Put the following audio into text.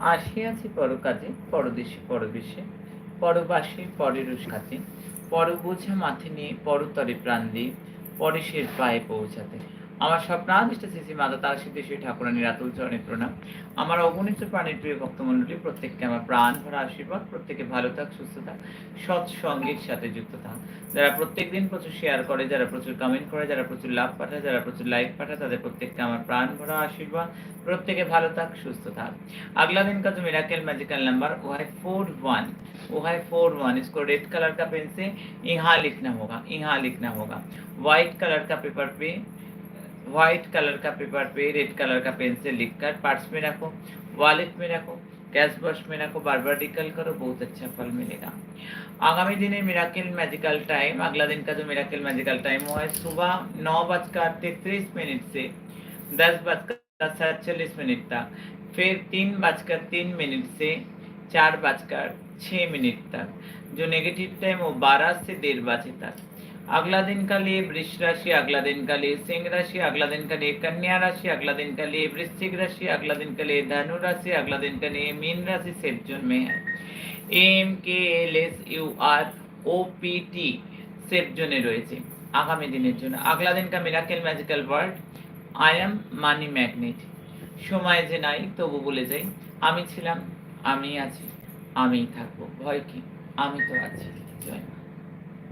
আসিয়াছি পরকাজে, পরদেশে পরবেশে, পরবাসে পরের খাতে পর বোঝা মাথে নিয়ে পরতরে প্রাণ দিয়ে পরেশের পায়ে পৌঁছাতে। আমার স্বপ্নাদিষ্ট শ্রী মাতা তার সিদ্ধি শ্রী ঠাকুরানীর আতুল চরণে প্রণাম আমার অগণিত প্রাণের প্রিয় ভক্তমণ্ডলী প্রত্যেককে আমার প্রাণ ভরা আশীর্বাদ প্রত্যেকে ভালো থাক সুস্থ থাক সৎসঙ্গের সাথে যুক্ত থাক যারা প্রত্যেকদিন প্রচুর শেয়ার করে যারা প্রচুর কমেন্ট করে যারা প্রচুর লাভ পাঠায় যারা প্রচুর লাইক পাঠায় তাদের প্রত্যেককে আমার প্রাণ ভরা আশীর্বাদ প্রত্যেকে ভালো থাক সুস্থ থাক अगला दिन का जो मिराकल मैजिकल नंबर वो है फोर वन वो है फोर वन इसको रेड कलर का पेन से यहाँ लिखना होगा यहाँ लिखना होगा वाइट कलर का पेपर पे व्हाइट कलर का पेपर पे रेड कलर का पेन से लिखकर पर्स में रखो वॉलेट में रखो कैश बॉक्स में रखो, बार बार रिकल करो, बहुत अच्छा फल मिलेगा। आगामी दिन है मिराकल मैजिकल टाइम अगला दिन का जो मिराकल मैजिकल टाइम हुआ है, सुबह नौ बजकर तैतीस मिनट से दस बजकर सैंतालीस मिनट तक, फिर तीन बजकर तीन मिनट से चार बजकर छः मिनट तक, जो नेगेटिव टाइम वो बारह से डेढ़ बजे तक। अगला दिन का लिए वृक्ष राशि अगला दिन का लिए सिंह राशि अगला दिन का लिए कन्या राशि अगला दिन का लिए वृश्चिक राशि अगला दिन का लिए धनु राशि अगला दिन का लिए मीन राशि सेफ जोन में है M K L S U R O P T safe জোনে রয়েছে আগামী দিনের জন্য আগলা দিন কা miracle magical word I am money magnet সময় যে নাই তবু বলে যাই আমি ছিলাম আমি আছি আমিই থাকবো ভয় কি আমি তো আছি জয় মা।